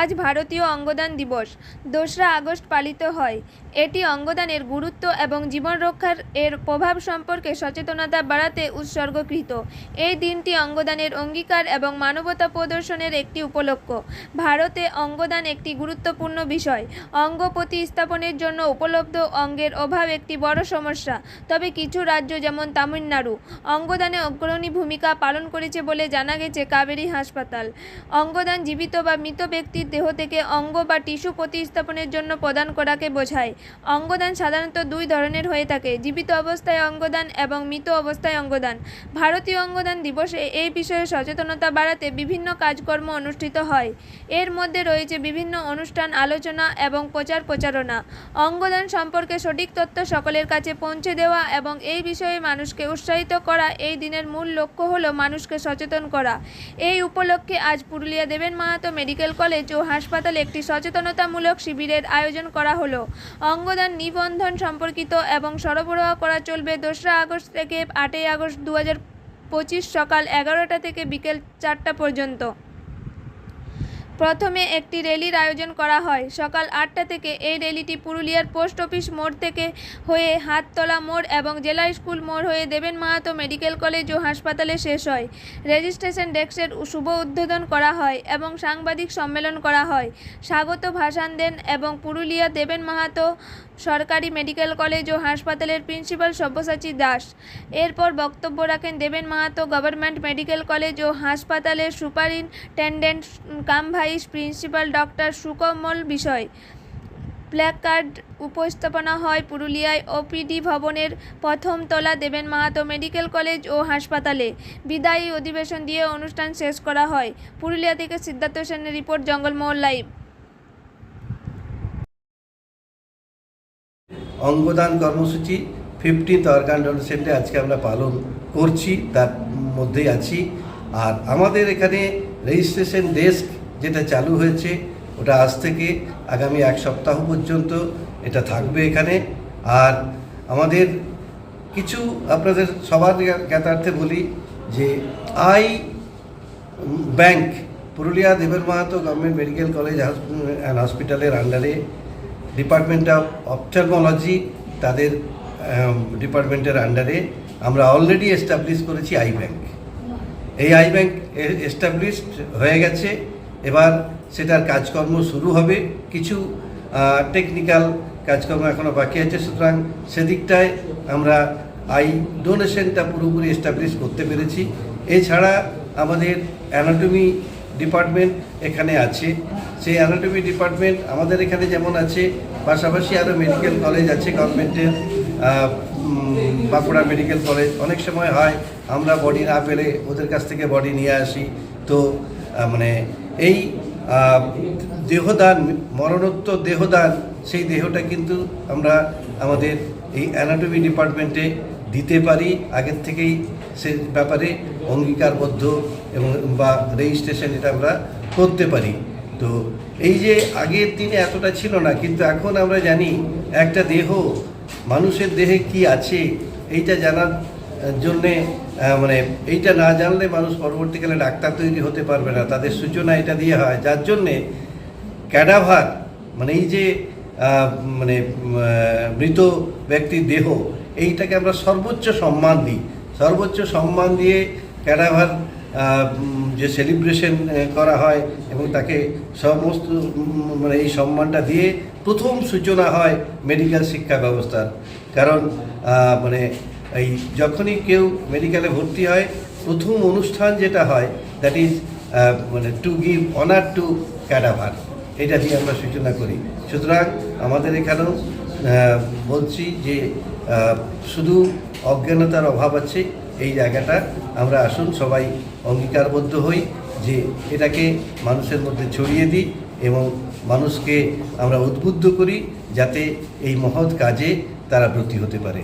আজ ভারতীয় অঙ্গদান দিবস। দোসরা আগস্ট পালিত হয়। এটি অঙ্গদানের গুরুত্ব এবং জীবন রক্ষার এর প্রভাব সম্পর্কে সচেতনতা বাড়াতে উৎসর্গকৃত। এই দিনটি অঙ্গদানের অঙ্গীকার এবং মানবতা প্রদর্শনের একটি উপলক্ষ। ভারতে অঙ্গদান একটি গুরুত্বপূর্ণ বিষয়। অঙ্গ প্রতিস্থাপনের জন্য উপলব্ধ অঙ্গের অভাব একটি বড় সমস্যা। তবে কিছু রাজ্য যেমন তামিলনাড়ু, অঙ্গদানে অগ্রণী ভূমিকা পালন করেছে বলে জানা গেছে কাবেরী হাসপাতাল। অঙ্গদান জীবিত বা মৃত ব্যক্তির দেহ থেকে অঙ্গ বা টিস্যু প্রতিস্থাপনের জন্য প্রদান করাকে বোঝায়। অঙ্গদান সাধারণত দুই ধরনের হয়ে থাকে, জীবিত অবস্থায় অঙ্গদান এবং মৃত অবস্থায় অঙ্গদান। ভারতীয় অঙ্গদান দিবসে এই বিষয়ে সচেতনতা বাড়াতে বিভিন্ন কাজকর্ম অনুষ্ঠিত হয়। এর মধ্যে রয়েছে বিভিন্ন অনুষ্ঠান, আলোচনা এবং প্রচার প্রচারণা। অঙ্গদান সম্পর্কে সঠিক তথ্য সকলের কাছে পৌঁছে দেওয়া এবং এই বিষয়ে মানুষকে উৎসাহিত করা এই দিনের মূল লক্ষ্য হলো মানুষকে সচেতন করা। এই উপলক্ষে আজ পুরুলিয়া দেবেন মাহাতো মেডিকেল কলেজ ও হাসপাতালে একটি সচেতনতামূলক শিবিরের আয়োজন করা হলো। অঙ্গদান নিবন্ধন সম্পর্কিত এবং সরবরাহ করা চলবে দোসরা আগস্ট থেকে আটই আগস্ট দু পঁচিশ সকাল এগারোটা থেকে বিকেল চারটা পর্যন্ত। প্রথমে একটি র্যালির আয়োজন করা হয়। সকাল আটটা থেকে এই র্যালিটি পুরুলিয়ার পোস্ট অফিস মোড় থেকে হয়ে হাততলা মোড় এবং জেলা স্কুল মোড় হয়ে দেবেন মাহাতো মেডিকেল কলেজ ও হাসপাতালে শেষ হয়। রেজিস্ট্রেশন ডেস্কের শুভ উদ্বোধন করা হয় এবং সাংবাদিক সম্মেলন করা হয়। স্বাগত ভাষণ দেন এবং পুরুলিয়া দেবেন মাহাতো সরকারি মেডিকেল কলেজ ও হাসপাতালের প্রিন্সিপাল সব্যসাচী দাস। এরপর বক্তব্য রাখেন Deben Mahato government medical college ও হাসপাতালের superintendent cum vice principal doctor Sukomal বিষয়। প্ল্যাকার্ড উপস্থাপনা হয় পুরুলিয়ায়। ওপিডি ভবনের প্রথম তলা দেবেন মাহাতো মেডিকেল কলেজ ও হাসপাতালে। বিদায়ী অধিবেশন দিয়ে অনুষ্ঠান শেষ করা হয়। পুরুলিয়া থেকে সিদ্ধার্থ সেনের রিপোর্ট জঙ্গলমহল লাইভ। অঙ্গদান কর্মসূচি ফিফটিন্থ অর্গান ডোনেশনটা আজকে আমরা পালন করছি, তার মধ্যেই আছি। আর আমাদের এখানে রেজিস্ট্রেশন ডেস্ক যেটা চালু হয়েছে, ওটা আজ থেকে আগামী এক সপ্তাহ পর্যন্ত এটা থাকবে এখানে। আর আমাদের কিছু আপনাদের সবার জ্ঞাতার্থে বলি যে, আই ব্যাংক, পুরুলিয়া দেবের Mahato government medical college and হসপিটালের আন্ডারে ডিপার্টমেন্ট অফ অপথ্যালমোলজি তাদের ডিপার্টমেন্টের আন্ডারে আমরা অলরেডি এস্টাবলিশ করেছি আই ব্যাংক। এই আই ব্যাংক এস্টাবলিশড হয়ে গেছে। এবার সেটার কাজকর্ম শুরু হবে। কিছু টেকনিক্যাল কাজকর্ম এখনও বাকি আছে। সুতরাং সেদিকটায় আমরা আই ডোনেশনটা পুরোপুরি এস্টাবলিশ করতে পেরেছি। এছাড়া আমাদের অ্যানাটমি ডিপার্টমেন্ট এখানে আছে। সেই অ্যানাটমি ডিপার্টমেন্ট আমাদের এখানে যেমন আছে, পাশাপাশি আরও মেডিকেল কলেজ আছে গভর্নমেন্টের বাঁকুড়া মেডিকেল কলেজ অনেক সময় হয়, আমরা বডি না পেলে ওদের কাছ থেকে বডি নিয়ে আসি। তো মানে এই দেহদান, মরণোত্তর দেহদান, সেই দেহটা কিন্তু আমরা আমাদের এই অ্যানাটমি ডিপার্টমেন্টে দিতে পারি। আগের থেকেই সে ব্যাপারে অঙ্গীকারবদ্ধ এবং বা রেজিস্ট্রেশন এটা আমরা করতে পারি। তো এই যে আগের দিনে এতটা ছিল না, কিন্তু এখন আমরা জানি একটা দেহ, মানুষের দেহে কি আছে, এইটা জানার জন্যে মানে এইটা না জানলে মানুষ পরবর্তীকালে ডাক্তার তৈরি হতে পারবে না। তাদের সূচনা এটা দিয়ে হয়, যার জন্যে ক্যাডাভার মানে এই যে মানে মৃত ব্যক্তির দেহ, এইটাকে আমরা সর্বোচ্চ সম্মান দিই। সর্বোচ্চ সম্মান দিয়ে ক্যাডাভার যে সেলিব্রেশন করা হয় এবং তাকে সমস্ত মানে এই সম্মানটা দিয়ে প্রথম সূচনা হয় মেডিকেল শিক্ষা ব্যবস্থার। কারণ মানে এই যখনই কেউ মেডিকেলে ভর্তি হয়, প্রথম অনুষ্ঠান যেটা হয় দ্যাট ইজ মানে to give honour to cadaver এটা দিয়ে আমরা সূচনা করি। সুতরাং আমাদের এখানেও বলছি যে শুধু অজ্ঞানতার অভাব আছে, এই জায়গাটা আমরা আসুন সবাই অঙ্গীকারবদ্ধ হই যে এটাকে মানুষের মধ্যে ছড়িয়ে দিই এবং মানুষকে আমরা উদ্বুদ্ধ করি যাতে এই মহৎ কাজে তারা ব্রতী হতে পারে।